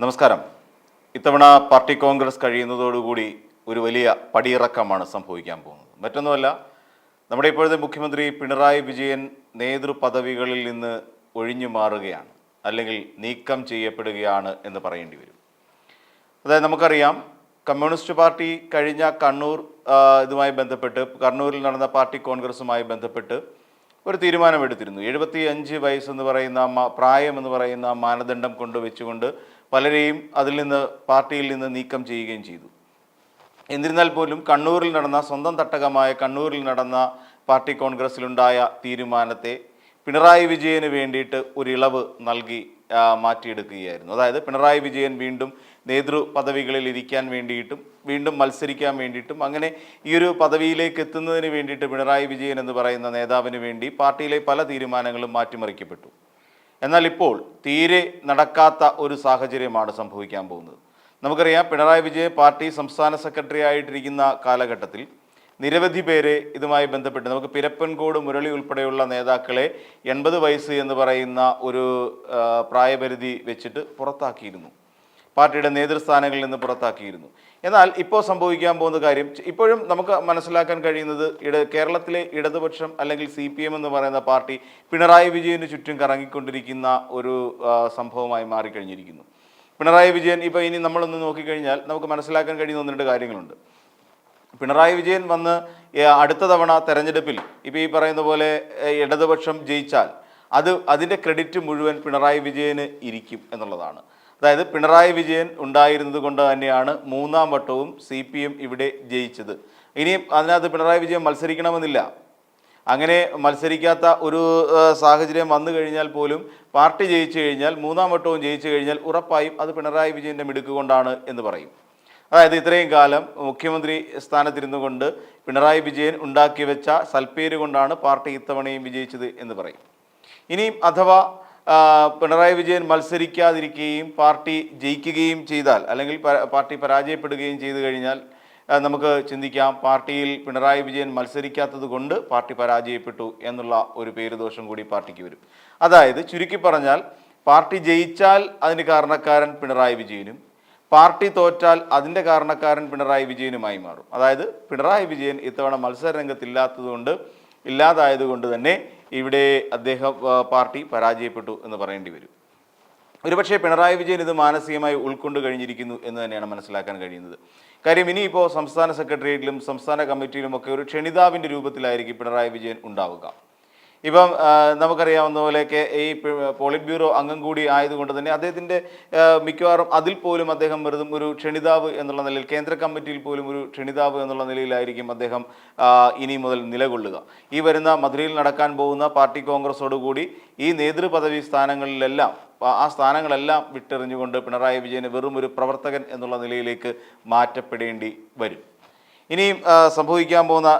നമസ്കാരം. ഇത്തവണ പാർട്ടി കോൺഗ്രസ് കഴിയുന്നതോടുകൂടി ഒരു വലിയ പടിയിറക്കമാണ് സംഭവിക്കാൻ പോകുന്നത്. മറ്റൊന്നുമല്ല നമ്മുടെ ഇപ്പോഴത്തെ മുഖ്യമന്ത്രി പിണറായി വിജയൻ നേതൃപദവികളിൽ നിന്ന് ഒഴിഞ്ഞു മാറുകയാണ്. അല്ലെങ്കിൽ നീക്കം ചെയ്യപ്പെടുകയാണ് എന്ന് പറയേണ്ടി വരും. അതായത് നമുക്കറിയാം കമ്മ്യൂണിസ്റ്റ് പാർട്ടി കഴിഞ്ഞ കണ്ണൂർ ഇതുമായി ബന്ധപ്പെട്ട് കണ്ണൂരിൽ നടന്ന പാർട്ടി കോൺഗ്രസുമായി ബന്ധപ്പെട്ട് ഒരു തീരുമാനമെടുത്തിരുന്നു. എഴുപത്തി അഞ്ച് വയസ്സെന്ന് പറയുന്ന പ്രായം എന്ന് പറയുന്ന മാനദണ്ഡം കൊണ്ട് വെച്ചുകൊണ്ട് പലരെയും അതിൽ നിന്ന് പാർട്ടിയിൽ നിന്ന് നീക്കം ചെയ്യുകയും ചെയ്തു. എന്നിരുന്നാൽ പോലും കണ്ണൂരിൽ നടന്ന സ്വന്തം തട്ടകമായ കണ്ണൂരിൽ നടന്ന പാർട്ടി കോൺഗ്രസിലുണ്ടായ തീരുമാനത്തെ പിണറായി വിജയന് വേണ്ടിയിട്ട് ഒരു ഇളവ് നൽകി മാറ്റിയെടുക്കുകയായിരുന്നു. അതായത് പിണറായി വിജയൻ വീണ്ടും നേതൃ പദവികളിൽ ഇരിക്കാൻ വേണ്ടിയിട്ടും വീണ്ടും മത്സരിക്കാൻ വേണ്ടിയിട്ടും അങ്ങനെ ഈ ഒരു പദവിയിലേക്ക് എത്തുന്നതിന് വേണ്ടിയിട്ട് പിണറായി വിജയൻ എന്ന് പറയുന്ന നേതാവിന് വേണ്ടി പാർട്ടിയിലെ പല തീരുമാനങ്ങളും മാറ്റിമറിക്കപ്പെട്ടു. എന്നാൽ ഇപ്പോൾ തീരെ നടക്കാത്ത ഒരു സാഹചര്യമാണ് സംഭവിക്കാൻ പോകുന്നത്. നമുക്കറിയാം പിണറായി വിജയൻ പാർട്ടി സംസ്ഥാന സെക്രട്ടറി ആയിട്ടിരിക്കുന്ന കാലഘട്ടത്തിൽ നിരവധി പേരെ ഇതുമായി ബന്ധപ്പെട്ട് നമുക്ക് പിരപ്പൻകോട് മുരളി ഉൾപ്പെടെയുള്ള നേതാക്കളെ എൺപത് വയസ്സ് എന്ന് പറയുന്ന ഒരു പ്രായപരിധി വെച്ചിട്ട് പുറത്താക്കിയിരുന്നു. പാർട്ടിയുടെ നേതൃസ്ഥാനങ്ങളിൽ നിന്ന് പുറത്താക്കിയിരുന്നു. എന്നാൽ ഇപ്പോൾ സംഭവിക്കാൻ പോകുന്ന കാര്യം ഇപ്പോഴും നമുക്ക് മനസ്സിലാക്കാൻ കഴിയുന്നത് ഇട കേരളത്തിലെ ഇടതുപക്ഷം അല്ലെങ്കിൽ സി പി എം എന്ന് പറയുന്ന പാർട്ടി പിണറായി വിജയന് ചുറ്റും കറങ്ങിക്കൊണ്ടിരിക്കുന്ന ഒരു സംഭവമായി മാറിക്കഴിഞ്ഞിരിക്കുന്നു. പിണറായി വിജയൻ ഇപ്പോൾ ഇനി നമ്മളൊന്ന് നോക്കിക്കഴിഞ്ഞാൽ നമുക്ക് മനസ്സിലാക്കാൻ കഴിയുന്ന ഒന്ന് രണ്ട് കാര്യങ്ങളുണ്ട്. പിണറായി വിജയൻ വന്ന് അടുത്ത തവണ തെരഞ്ഞെടുപ്പിൽ ഇപ്പോൾ ഈ പറയുന്ന പോലെ ഇടതുപക്ഷം ജയിച്ചാൽ അത് അതിന്റെ ക്രെഡിറ്റ് മുഴുവൻ പിണറായി വിജയന് ഇരിക്കും എന്നുള്ളതാണ്. അതായത് പിണറായി വിജയൻ ഉണ്ടായിരുന്നത് കൊണ്ട് തന്നെയാണ് മൂന്നാം വട്ടവും സി പി എം ഇവിടെ ജയിച്ചത്. ഇനിയും അതിനകത്ത് പിണറായി വിജയൻ മത്സരിക്കണമെന്നില്ല. അങ്ങനെ മത്സരിക്കാത്ത ഒരു സാഹചര്യം വന്നു കഴിഞ്ഞാൽ പോലും പാർട്ടി ജയിച്ചു കഴിഞ്ഞാൽ മൂന്നാം വട്ടവും ജയിച്ചു കഴിഞ്ഞാൽ ഉറപ്പായും അത് പിണറായി വിജയന്റെ മിടുക്ക് കൊണ്ടാണ് എന്ന് പറയും. അതായത് ഇത്രയും കാലം മുഖ്യമന്ത്രി സ്ഥാനത്തിരുന്നു കൊണ്ട് പിണറായി വിജയൻ ഉണ്ടാക്കി വെച്ച സൽപ്പേര് കൊണ്ടാണ് പാർട്ടി ഇത്തവണയും വിജയിച്ചത് എന്ന് പറയും. ഇനിയും അഥവാ പിണറായി വിജയൻ മത്സരിക്കാതിരിക്കുകയും പാർട്ടി ജയിക്കുകയും ചെയ്താൽ അല്ലെങ്കിൽ പാർട്ടി പരാജയപ്പെടുകയും ചെയ്തു കഴിഞ്ഞാൽ നമുക്ക് ചിന്തിക്കാം പാർട്ടിയിൽ പിണറായി വിജയൻ മത്സരിക്കാത്തത് കൊണ്ട് പാർട്ടി പരാജയപ്പെട്ടു എന്നുള്ള ഒരു പേരുദോഷം കൂടി പാർട്ടിക്ക് വരും. അതായത് ചുരുക്കി പറഞ്ഞാൽ പാർട്ടി ജയിച്ചാൽ അതിന് കാരണക്കാരൻ പിണറായി വിജയനും പാർട്ടി തോറ്റാൽ അതിന്റെ കാരണക്കാരൻ പിണറായി വിജയനുമായി മാറും. അതായത് പിണറായി വിജയൻ ഇത്തവണ മത്സര രംഗത്തില്ലാത്തതുകൊണ്ട് ഇല്ലാതായതുകൊണ്ട് തന്നെ ഇവിടെ അദ്ദേഹം പാർട്ടി പരാജയപ്പെട്ടു എന്ന് പറയേണ്ടി വരും. ഒരുപക്ഷെ പിണറായി വിജയൻ ഇത് മാനസികമായി ഉൾക്കൊണ്ട് കഴിഞ്ഞിരിക്കുന്നു എന്ന് തന്നെയാണ് മനസ്സിലാക്കാൻ കഴിയുന്നത്. കാര്യം ഇനിയിപ്പോൾ സംസ്ഥാന സെക്രട്ടേറിയറ്റിലും സംസ്ഥാന കമ്മിറ്റിയിലും ഒക്കെ ഒരു ക്ഷണിതാവിന്റെ രൂപത്തിലായിരിക്കും പിണറായി വിജയൻ ഉണ്ടാവുക. ഇപ്പം നമുക്കറിയാവുന്ന പോലെയൊക്കെ ഈ പോളിറ്റ് ബ്യൂറോ അംഗം കൂടി ആയതുകൊണ്ട് തന്നെ അദ്ദേഹത്തിന്റെ മിക്കവാറും അതിൽ പോലും അദ്ദേഹം വെറുതും ഒരു ക്ഷണിതാവ് എന്നുള്ള നിലയിൽ കേന്ദ്ര കമ്മിറ്റിയിൽ പോലും ഒരു ക്ഷണിതാവ് എന്നുള്ള നിലയിലായിരിക്കും അദ്ദേഹം ഇനി മുതൽ നിലകൊള്ളുക. ഈ വരുന്ന മധുരയിൽ നടക്കാൻ പോകുന്ന പാർട്ടി കോൺഗ്രസോടുകൂടി ഈ നേതൃപദവി സ്ഥാനങ്ങളിലെല്ലാം ആ സ്ഥാനങ്ങളെല്ലാം വിട്ടെറിഞ്ഞുകൊണ്ട് പിണറായി വിജയന് വെറും ഒരു പ്രവർത്തകൻ എന്നുള്ള നിലയിലേക്ക് മാറ്റപ്പെടേണ്ടി വരും. ഇനിയും സംഭവിക്കാൻ പോകുന്ന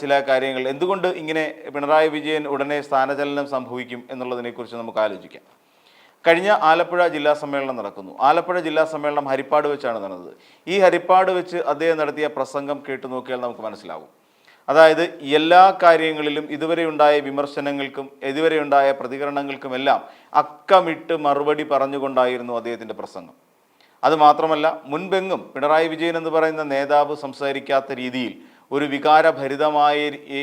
ചില കാര്യങ്ങൾ. എന്തുകൊണ്ട് ഇങ്ങനെ പിണറായി വിജയൻ ഉടനെ സ്ഥാനചലനം സംഭവിക്കും എന്നുള്ളതിനെക്കുറിച്ച് നമുക്ക് ആലോചിക്കാം. കഴിഞ്ഞ ആലപ്പുഴ ജില്ലാ സമ്മേളനം നടക്കുന്നു. ആലപ്പുഴ ജില്ലാ സമ്മേളനം ഹരിപ്പാട് വെച്ചാണ് നടന്നത്. ഈ ഹരിപ്പാട് വെച്ച് അദ്ദേഹം നടത്തിയ പ്രസംഗം കേട്ടു നോക്കിയാൽ നമുക്ക് മനസ്സിലാവും. അതായത് എല്ലാ കാര്യങ്ങളിലും ഇതുവരെ ഉണ്ടായ വിമർശനങ്ങൾക്കും ഇതുവരെ ഉണ്ടായ പ്രതികരണങ്ങൾക്കുമെല്ലാം അക്കമിട്ട് മറുപടി പറഞ്ഞുകൊണ്ടായിരുന്നു അദ്ദേഹത്തിന്റെ പ്രസംഗം. അത് മാത്രമല്ല മുൻപെങ്ങും പിണറായി വിജയൻ എന്ന് പറയുന്ന നേതാവ് സംസാരിക്കാത്ത രീതിയിൽ ഒരു വികാരഭരിതമായ ഈ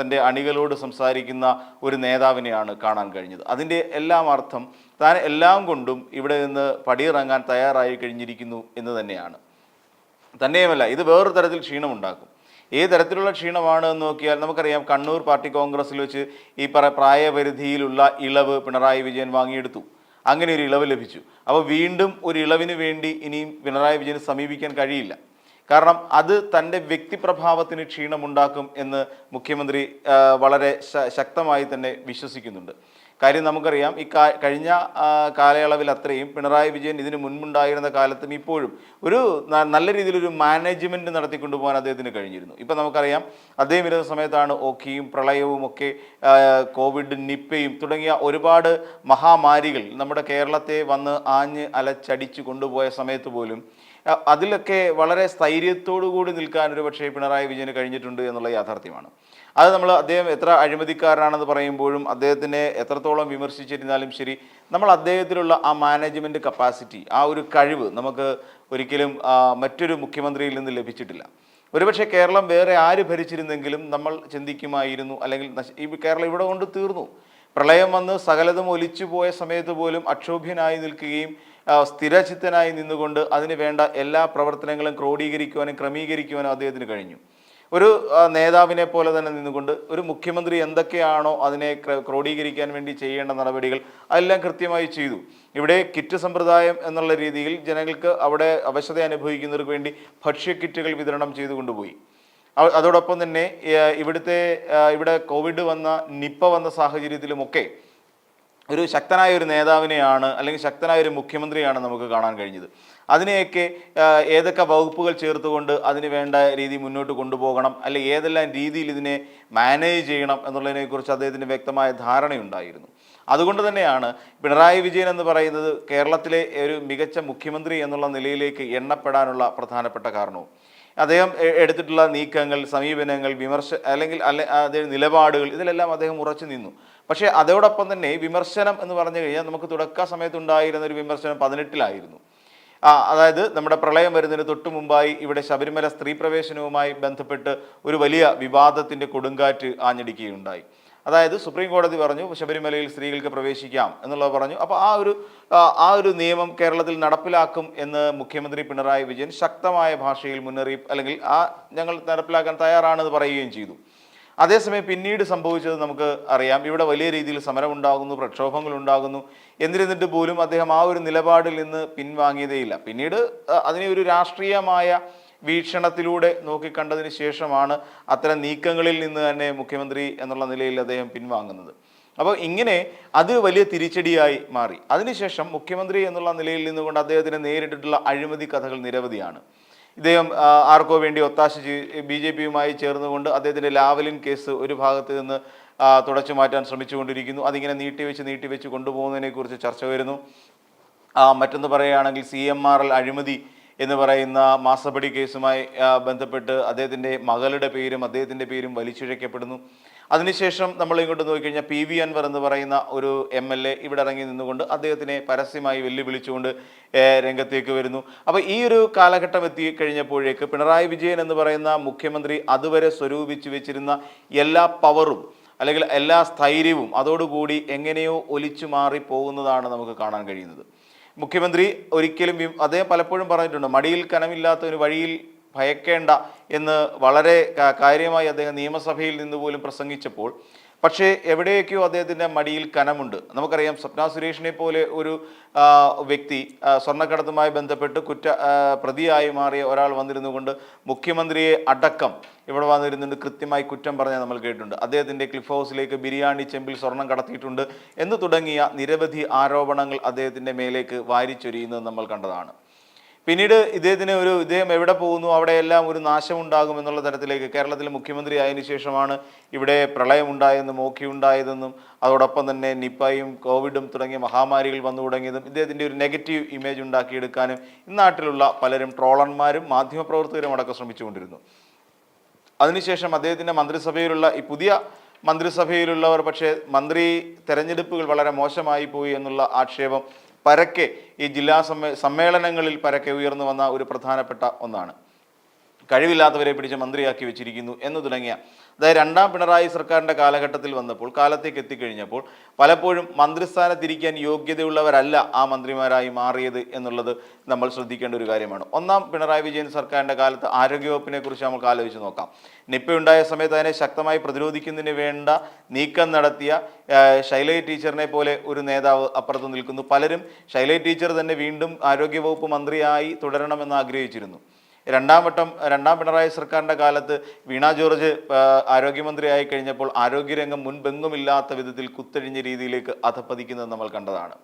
തന്റെ അണികളോട് സംസാരിക്കുന്ന ഒരു നേതാവിനെയാണ് കാണാൻ കഴിഞ്ഞത്. അതിന്റെ എല്ലാം അർത്ഥം താൻ എല്ലാം കൊണ്ടും ഇവിടെ നിന്ന് പടിയിറങ്ങാൻ തയ്യാറായി കഴിഞ്ഞിരിക്കുന്നു എന്ന് തന്നെയാണ്. തന്നെയുമല്ല ഇത് വേറൊരു തരത്തിൽ ക്ഷീണമുണ്ടാക്കും. ഏത് തരത്തിലുള്ള ക്ഷീണമാണ് എന്ന് നോക്കിയാൽ നമുക്കറിയാം കണ്ണൂർ പാർട്ടി കോൺഗ്രസ്സിൽ വെച്ച് ഈ പ്രായപരിധിയിലുള്ള ഇളവ് പിണറായി വിജയൻ വാങ്ങിയെടുത്തു. അങ്ങനെ ഒരു ഇളവ് ലഭിച്ചു. അപ്പോൾ വീണ്ടും ഒരു ഇളവിന് വേണ്ടി ഇനിയും പിണറായി വിജയന് സമീപിക്കാൻ കഴിയില്ല. കാരണം അത് തന്റെ വ്യക്തിപ്രഭാവത്തിന് ക്ഷീണമുണ്ടാക്കും എന്ന് മുഖ്യമന്ത്രി വളരെ ശക്തമായി തന്നെ വിശ്വസിക്കുന്നുണ്ട്. കാര്യം നമുക്കറിയാം ഈ കഴിഞ്ഞ കാലയളവിൽ അത്രയും പിണറായി വിജയൻ ഇതിന് മുൻപുണ്ടായിരുന്ന കാലത്തും ഇപ്പോഴും ഒരു നല്ല രീതിയിലൊരു മാനേജ്മെന്റ് നടത്തിക്കൊണ്ടു പോകാൻ അദ്ദേഹത്തിന് കഴിഞ്ഞിരുന്നു. ഇപ്പം നമുക്കറിയാം അദ്ദേഹം ഇരുന്ന സമയത്താണ് ഓക്കിയും പ്രളയവും ഒക്കെ കോവിഡ് നിപ്പയും തുടങ്ങിയ ഒരുപാട് മഹാമാരികൾ നമ്മുടെ കേരളത്തെ വന്ന് ആഞ്ഞ് അലച്ചടിച്ച് കൊണ്ടുപോയ സമയത്ത് പോലും അതിലൊക്കെ വളരെ കൂടി നിൽക്കാൻ ഒരു പക്ഷേ പിണറായി വിജയന് കഴിഞ്ഞിട്ടുണ്ട് എന്നുള്ള യാഥാർത്ഥ്യമാണ്. അത് നമ്മൾ അദ്ദേഹം എത്ര അഴിമതിക്കാരനാണെന്ന് പറയുമ്പോഴും അദ്ദേഹത്തിനെ എത്രത്തോളം വിമർശിച്ചിരുന്നാലും ശരി നമ്മൾ അദ്ദേഹത്തിലുള്ള ആ മാനേജ്മെന്റ് കപ്പാസിറ്റി ആ ഒരു കഴിവ് നമുക്ക് ഒരിക്കലും മറ്റൊരു മുഖ്യമന്ത്രിയിൽ നിന്ന് ലഭിച്ചിട്ടില്ല. ഒരുപക്ഷെ കേരളം വേറെ ആര് ഭരിച്ചിരുന്നെങ്കിലും നമ്മൾ ചിന്തിക്കുമായിരുന്നു അല്ലെങ്കിൽ ഈ കേരളം ഇവിടെ കൊണ്ട് തീർന്നു. പ്രളയം വന്ന് സകലതും ഒലിച്ചു പോയ സമയത്ത് പോലും അക്ഷോഭ്യനായി നിൽക്കുകയും സ്ഥിരചിത്തനായി നിന്നുകൊണ്ട് അതിന് വേണ്ട എല്ലാ പ്രവർത്തനങ്ങളും ക്രോഡീകരിക്കുവാനും ക്രമീകരിക്കുവാനും അദ്ദേഹത്തിന് കഴിഞ്ഞു. ഒരു നേതാവിനെ പോലെ തന്നെ നിന്നുകൊണ്ട് ഒരു മുഖ്യമന്ത്രി എന്തൊക്കെയാണോ അതിനെ ക്ര- ക്രോഡീകരിക്കാൻ വേണ്ടി ചെയ്യേണ്ട നടപടികൾ അതെല്ലാം കൃത്യമായി ചെയ്തു. ഇവിടെ കിറ്റ് സമ്പ്രദായം എന്നുള്ള രീതിയിൽ ജനങ്ങൾക്ക് അവിടെ അവശത അനുഭവിക്കുന്നവർക്ക് വേണ്ടി ഭക്ഷ്യ കിറ്റുകൾ വിതരണം ചെയ്തു കൊണ്ടുപോയി. അതോടൊപ്പം തന്നെ ഇവിടുത്തെ ഇവിടെ കോവിഡ് വന്ന നിപ്പ വന്ന സാഹചര്യത്തിലുമൊക്കെ ഒരു ശക്തനായ ഒരു നേതാവിനെയാണ് അല്ലെങ്കിൽ ശക്തനായ ഒരു മുഖ്യമന്ത്രിയാണ് നമുക്ക് കാണാൻ കഴിഞ്ഞത്. അതിനെയൊക്കെ ഏതൊക്കെ വകുപ്പുകൾ ചേർത്തുകൊണ്ട് അതിന് വേണ്ട രീതി മുന്നോട്ട് കൊണ്ടുപോകണം അല്ലെങ്കിൽ ഏതെല്ലാം രീതിയിൽ ഇതിനെ മാനേജ് ചെയ്യണം എന്നുള്ളതിനെക്കുറിച്ച് അദ്ദേഹത്തിന് വ്യക്തമായ ധാരണയുണ്ടായിരുന്നു. അതുകൊണ്ട് തന്നെയാണ് പിണറായി വിജയൻ എന്ന് പറയുന്നത് കേരളത്തിലെ ഒരു മികച്ച മുഖ്യമന്ത്രി എന്നുള്ള നിലയിലേക്ക് എണ്ണപ്പെടാനുള്ള പ്രധാനപ്പെട്ട കാരണവും. അദ്ദേഹം എടുത്തിട്ടുള്ള നീക്കങ്ങൾ സമീപനങ്ങൾ വിമർശ അല്ലെങ്കിൽ അല്ലെ അദ്ദേഹം നിലപാടുകൾ ഇതിലെല്ലാം അദ്ദേഹം ഉറച്ചു നിന്നു. പക്ഷേ അതോടൊപ്പം തന്നെ വിമർശനം എന്ന് പറഞ്ഞു കഴിഞ്ഞാൽ നമുക്ക് തുടക്ക സമയത്തുണ്ടായിരുന്ന ഒരു വിമർശനം പതിനെട്ടിലായിരുന്നു. ആ, അതായത് നമ്മുടെ പ്രളയം വരുന്നതിന് തൊട്ട് മുമ്പായി ഇവിടെ ശബരിമല സ്ത്രീ പ്രവേശനവുമായി ബന്ധപ്പെട്ട് ഒരു വലിയ വിവാദത്തിന്റെ കൊടുങ്കാറ്റ് ആഞ്ഞടിക്കുകയുണ്ടായി. അതായത് സുപ്രീം കോടതി പറഞ്ഞു ശബരിമലയിൽ സ്ത്രീകൾക്ക് പ്രവേശിക്കാം എന്നുള്ളത് പറഞ്ഞു. അപ്പോൾ ആ ഒരു ആ, ഒരു നിയമം കേരളത്തിൽ നടപ്പിലാക്കും എന്ന് മുഖ്യമന്ത്രി പിണറായി വിജയൻ ശക്തമായ ഭാഷയിൽ മുന്നറിയിപ്പ് അല്ലെങ്കിൽ ആ ഞങ്ങൾ നടപ്പിലാക്കാൻ തയ്യാറാണെന്ന് പറയുകയും ചെയ്തു. അതേസമയം പിന്നീട് സംഭവിച്ചത് നമുക്ക് അറിയാം. ഇവിടെ വലിയ രീതിയിൽ സമരം ഉണ്ടാകുന്നു പ്രക്ഷോഭങ്ങൾ ഉണ്ടാകുന്നു. എന്നിരുന്നിട്ട് പോലും അദ്ദേഹം ആ ഒരു നിലപാടിൽ നിന്ന് പിൻവാങ്ങിയതേയില്ല. പിന്നീട് അതിനെ ഒരു രാഷ്ട്രീയമായ വീക്ഷണത്തിലൂടെ നോക്കിക്കണ്ടതിന് ശേഷമാണ് അത്തരം നീക്കങ്ങളിൽ നിന്ന് തന്നെ മുഖ്യമന്ത്രി എന്നുള്ള നിലയിൽ അദ്ദേഹം പിൻവാങ്ങുന്നത്. അപ്പോൾ ഇങ്ങനെ അത് വലിയ തിരിച്ചടിയായി മാറി. അതിനുശേഷം മുഖ്യമന്ത്രി എന്നുള്ള നിലയിൽ നിന്നുകൊണ്ട് അദ്ദേഹത്തിന് നേരിട്ടിട്ടുള്ള അഴിമതി കഥകൾ നിരവധിയാണ്. ഇദ്ദേഹം ആർക്കോ വേണ്ടി ഒത്താശ ബി ജെ പിയുമായി ചേർന്നുകൊണ്ട് അദ്ദേഹത്തിന്റെ ലാവലിൻ കേസ് ഒരു ഭാഗത്ത് നിന്ന് തുടച്ചു മാറ്റാൻ ശ്രമിച്ചുകൊണ്ടിരിക്കുന്നു. അതിങ്ങനെ നീട്ടിവെച്ച് നീട്ടിവെച്ച് കൊണ്ടുപോകുന്നതിനെക്കുറിച്ച് ചർച്ച വരുന്നു. മറ്റൊന്ന് പറയുകയാണെങ്കിൽ സി എം ആർ എൽ അഴിമതി എന്ന് പറയുന്ന മാസപ്പടി കേസുമായി ബന്ധപ്പെട്ട് അദ്ദേഹത്തിന്റെ മകളുടെ പേരും അദ്ദേഹത്തിന്റെ പേരും വലിച്ചിഴക്കപ്പെടുന്നു. അതിനുശേഷം നമ്മൾ ഇങ്ങോട്ട് നോക്കിക്കഴിഞ്ഞാൽ പി വി അൻവർ എന്ന് പറയുന്ന ഒരു എം എൽ എ ഇവിടെ ഇറങ്ങി നിന്നുകൊണ്ട് അദ്ദേഹത്തിനെ പരസ്യമായി വെല്ലുവിളിച്ചുകൊണ്ട് രംഗത്തേക്ക് വരുന്നു. അപ്പോൾ ഈ ഒരു കാലഘട്ടം എത്തി കഴിഞ്ഞപ്പോഴേക്ക് പിണറായി വിജയൻ എന്ന് പറയുന്ന മുഖ്യമന്ത്രി അതുവരെ സ്വരൂപിച്ച് വെച്ചിരുന്ന എല്ലാ പവറും അല്ലെങ്കിൽ എല്ലാ സ്ഥൈര്യവും അതോടുകൂടി എങ്ങനെയോ ഒലിച്ചു മാറി പോകുന്നതാണ് നമുക്ക് കാണാൻ കഴിയുന്നത്. മുഖ്യമന്ത്രി ഒരിക്കലും അദ്ദേഹം പലപ്പോഴും പറഞ്ഞിട്ടുണ്ട് മടിയിൽ കനമില്ലാത്ത ഒരു വഴിയിൽ ഭയക്കേണ്ട എന്ന് വളരെ കാര്യമായി അദ്ദേഹം നിയമസഭയിൽ നിന്ന് പോലും പ്രസംഗിച്ചപ്പോൾ പക്ഷേ എവിടെയൊക്കെയോ അദ്ദേഹത്തിന്റെ മടിയിൽ കനമുണ്ട്. നമുക്കറിയാം സ്വപ്ന സുരേഷിനെ പോലെ ഒരു വ്യക്തി സ്വർണക്കടത്തുമായി ബന്ധപ്പെട്ട് കുറ്റ പ്രതിയായി മാറിയ ഒരാൾ വന്നിരുന്നു കൊണ്ട് മുഖ്യമന്ത്രിയെ അടക്കം ഇവിടെ വന്നിരുന്നുണ്ട് കൃത്യമായി കുറ്റം പറഞ്ഞാൽ നമ്മൾ കേട്ടിട്ടുണ്ട്. അദ്ദേഹത്തിന്റെ ക്ലിഫ് ഹൗസിലേക്ക് ബിരിയാണി ചെമ്പിൽ സ്വർണം കടത്തിയിട്ടുണ്ട് എന്ന് തുടങ്ങിയ നിരവധി ആരോപണങ്ങൾ അദ്ദേഹത്തിന്റെ മേലേക്ക് വാരിച്ചൊരിയുന്നത് നമ്മൾ കണ്ടതാണ്. പിന്നീട് ഇദ്ദേഹത്തിന് ഒരു ഇദ്ദേഹം എവിടെ പോകുന്നു അവിടെയെല്ലാം ഒരു നാശമുണ്ടാകും എന്നുള്ള തരത്തിലേക്ക് കേരളത്തിലെ മുഖ്യമന്ത്രി ആയതിനു ശേഷമാണ് ഇവിടെ പ്രളയമുണ്ടായെന്നും ഉണ്ടായതെന്നും അതോടൊപ്പം തന്നെ നിപ്പയും കോവിഡും തുടങ്ങിയ മഹാമാരികൾ വന്നു തുടങ്ങിയതും ഇദ്ദേഹത്തിന്റെ ഒരു നെഗറ്റീവ് ഇമേജ് ഉണ്ടാക്കിയെടുക്കാനും ഇന്നാട്ടിലുള്ള പലരും ട്രോളന്മാരും മാധ്യമപ്രവർത്തകരും അടക്കം ശ്രമിച്ചുകൊണ്ടിരുന്നു. അതിനുശേഷം അദ്ദേഹത്തിന്റെ മന്ത്രിസഭയിലുള്ള ഈ പുതിയ മന്ത്രിസഭയിലുള്ളവർ പക്ഷേ മന്ത്രി തെരഞ്ഞെടുപ്പുകൾ വളരെ മോശമായി പോയി എന്നുള്ള ആക്ഷേപം പരക്കെ ഈ ജില്ലാ സമ്മേ സമ്മേളനങ്ങളിൽ പരക്കെ ഉയർന്നു വന്ന ഒരു പ്രധാനപ്പെട്ട ഒന്നാണ്. കഴിവില്ലാത്തവരെ പിടിച്ച് മന്ത്രിയാക്കി വെച്ചിരിക്കുന്നു എന്ന് തുടങ്ങിയ അതായത് രണ്ടാം പിണറായി സർക്കാരിന്റെ കാലഘട്ടത്തിൽ വന്നപ്പോൾ കാലത്തേക്ക് എത്തിക്കഴിഞ്ഞപ്പോൾ പലപ്പോഴും മന്ത്രിസ്ഥാനത്തിരിക്കാൻ യോഗ്യതയുള്ളവരല്ല ആ മന്ത്രിമാരായി മാറിയത് എന്നുള്ളത് നമ്മൾ ശ്രദ്ധിക്കേണ്ട ഒരു കാര്യമാണ്. ഒന്നാം പിണറായി വിജയൻ സർക്കാരിന്റെ കാലത്ത് ആരോഗ്യവകുപ്പിനെ കുറിച്ച് നമുക്ക് ആലോചിച്ച് നോക്കാം. നിപ്പ ഉണ്ടായ സമയത്ത് അതിനെ ശക്തമായി പ്രതിരോധിക്കുന്നതിന് വേണ്ട നീക്കം നടത്തിയ ശൈലജ ടീച്ചറിനെ പോലെ ഒരു നേതാവ് അപ്പുറത്ത് നിൽക്കുന്നു. പലരും ശൈലജ ടീച്ചർ തന്നെ വീണ്ടും ആരോഗ്യവകുപ്പ് മന്ത്രിയായി തുടരണമെന്ന് ആഗ്രഹിച്ചിരുന്നു. രണ്ടാം വട്ടം രണ്ടാം പിണറായി സർക്കാരിന്റെ കാലത്ത് വീണ ജോർജ് ആരോഗ്യമന്ത്രിയായി കഴിഞ്ഞപ്പോൾ ആരോഗ്യരംഗം മുൻപെങ്ങുമില്ലാത്ത വിധത്തിൽ കുത്തഴിഞ്ഞ രീതിയിലേക്ക് അധപ്പതിക്കുന്നത് നമ്മൾ കണ്ടതാണ്.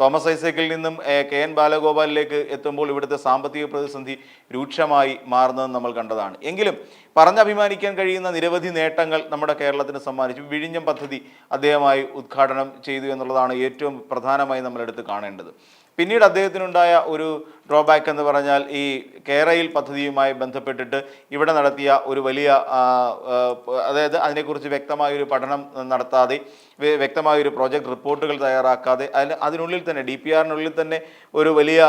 തോമസ് ഐസക്കിൽ നിന്നും കെ എൻ ബാലഗോപാലിലേക്ക് എത്തുമ്പോൾ ഇവിടുത്തെ സാമ്പത്തിക പ്രതിസന്ധി രൂക്ഷമായി മാറുന്നത് നമ്മൾ കണ്ടതാണ്. എങ്കിലും പറഞ്ഞഭിമാനിക്കാൻ കഴിയുന്ന നിരവധി നേട്ടങ്ങൾ നമ്മുടെ കേരളത്തിന് സമ്മാനിച്ചു. വിഴിഞ്ഞം പദ്ധതി അദ്ദേഹമായി ഉദ്ഘാടനം ചെയ്തു എന്നുള്ളതാണ് ഏറ്റവും പ്രധാനമായി നമ്മൾ എടുത്ത് കാണേണ്ടത്. പിന്നീട് അദ്ദേഹത്തിനുണ്ടായ ഒരു ഡ്രോബാക്ക് എന്ന് പറഞ്ഞാൽ ഈ കേരയിൽ പദ്ധതിയുമായി ബന്ധപ്പെട്ടിട്ട് ഇവിടെ നടത്തിയ ഒരു വലിയ അതായത് അതിനെക്കുറിച്ച് വ്യക്തമായൊരു പഠനം നടത്താതെ വ്യക്തമായൊരു പ്രോജക്റ്റ് റിപ്പോർട്ടുകൾ തയ്യാറാക്കാതെ അതിന് അതിനുള്ളിൽ തന്നെ ഡി പി ആറിനുള്ളിൽ തന്നെ ഒരു വലിയ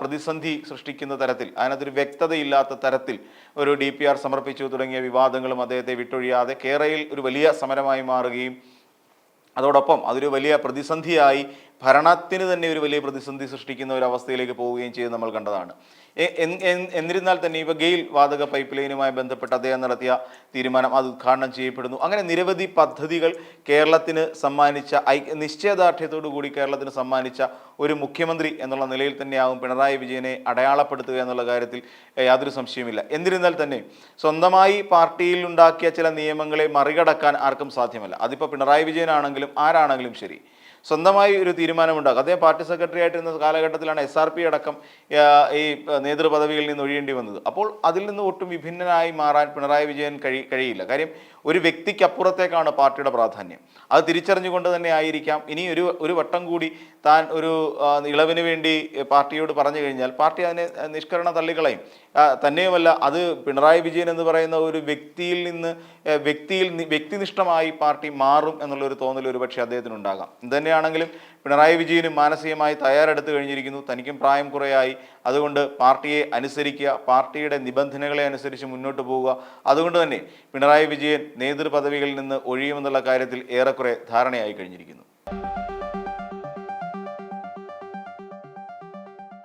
പ്രതിസന്ധി സൃഷ്ടിക്കുന്ന തരത്തിൽ അതിനകത്തൊരു വ്യക്തതയില്ലാത്ത തരത്തിൽ ഒരു ഡി പി ആർ സമർപ്പിച്ചു തുടങ്ങിയ വിവാദങ്ങളും അദ്ദേഹത്തെ വിട്ടൊഴിയാതെ കേരളയിൽ ഒരു വലിയ സമരമായി മാറുകയും അതോടൊപ്പം അതൊരു വലിയ പ്രതിസന്ധിയായി ഭരണത്തിന് തന്നെ ഒരു വലിയ പ്രതിസന്ധി സൃഷ്ടിക്കുന്ന ഒരു അവസ്ഥയിലേക്ക് പോവുകയും ചെയ്ത് നമ്മൾ കണ്ടതാണ്. എന്നിരുന്നാൽ തന്നെ ഇവ ഗെയിൽ വാതക പൈപ്പ് ലൈനുമായി ബന്ധപ്പെട്ട് അദ്ദേഹം നടത്തിയ തീരുമാനം അത് ഉദ്ഘാടനം ചെയ്യപ്പെടുന്നു. അങ്ങനെ നിരവധി പദ്ധതികൾ കേരളത്തിന് സമ്മാനിച്ച ഐ നിശ്ചയദാർഢ്യത്തോടു കൂടി കേരളത്തിന് സമ്മാനിച്ച ഒരു മുഖ്യമന്ത്രി എന്നുള്ള നിലയിൽ തന്നെയാവും പിണറായി വിജയനെ അടയാളപ്പെടുത്തുക എന്നുള്ള കാര്യത്തിൽ യാതൊരു സംശയമില്ല എന്നിരുന്നാൽ തന്നെ സ്വന്തമായി പാർട്ടിയിൽ ഉണ്ടാക്കിയ ചില നിയമങ്ങളെ മറികടക്കാൻ ആർക്കും സാധ്യമല്ല. അതിപ്പോൾ പിണറായി വിജയനാണെങ്കിലും ആരാണെങ്കിലും ശരി. സ്വന്തമായി ഒരു തീരുമാനമുണ്ടാകും. അദ്ദേഹം പാർട്ടി സെക്രട്ടറി ആയിട്ടിരുന്ന കാലഘട്ടത്തിലാണ് എസ് ആർ പി അടക്കം ഈ നേതൃപദവിയിൽ നിന്ന് ഒഴിയേണ്ടി വന്നത്. അപ്പോൾ അതിൽ നിന്ന് ഒട്ടും വിഭിന്നനായി മാറാൻ പിണറായി വിജയൻ കഴി കഴിയില്ല. കാര്യം ഒരു വ്യക്തിക്കപ്പുറത്തേക്കാണ് പാർട്ടിയുടെ പ്രാധാന്യം. അത് തിരിച്ചറിഞ്ഞുകൊണ്ട് തന്നെ ആയിരിക്കാം. ഇനി ഒരു ഒരു വട്ടം കൂടി താൻ ഒരു ഇളവിന് വേണ്ടി പാർട്ടിയോട് പറഞ്ഞു കഴിഞ്ഞാൽ പാർട്ടി അതിനെ നിഷ്കരണ തള്ളിക്കളയും. തന്നെയുമല്ല അത് പിണറായി വിജയൻ എന്ന് പറയുന്ന ഒരു വ്യക്തിയിൽ നിന്ന് വ്യക്തിയിൽ വ്യക്തിനിഷ്ഠമായി പാർട്ടി മാറും എന്നുള്ള ഒരു തോന്നൽ ഒരു പക്ഷേ അദ്ദേഹത്തിന് എന്തുതന്നെയാണെങ്കിലും പിണറായി വിജയനും മാനസികമായി തയ്യാറെടുത്ത് കഴിഞ്ഞിരിക്കുന്നു. തനിക്കും പ്രായം കുറയായി. അതുകൊണ്ട് പാർട്ടിയെ അനുസരിക്കുക പാർട്ടിയുടെ നിബന്ധനകളെ അനുസരിച്ച് മുന്നോട്ട് പോവുക. അതുകൊണ്ട് തന്നെ പിണറായി വിജയൻ നേതൃപദവികളിൽ നിന്ന് ഒഴിയുമെന്നുള്ള കാര്യത്തിൽ ഏറെക്കുറെ ധാരണയായി കഴിഞ്ഞിരിക്കുന്നു.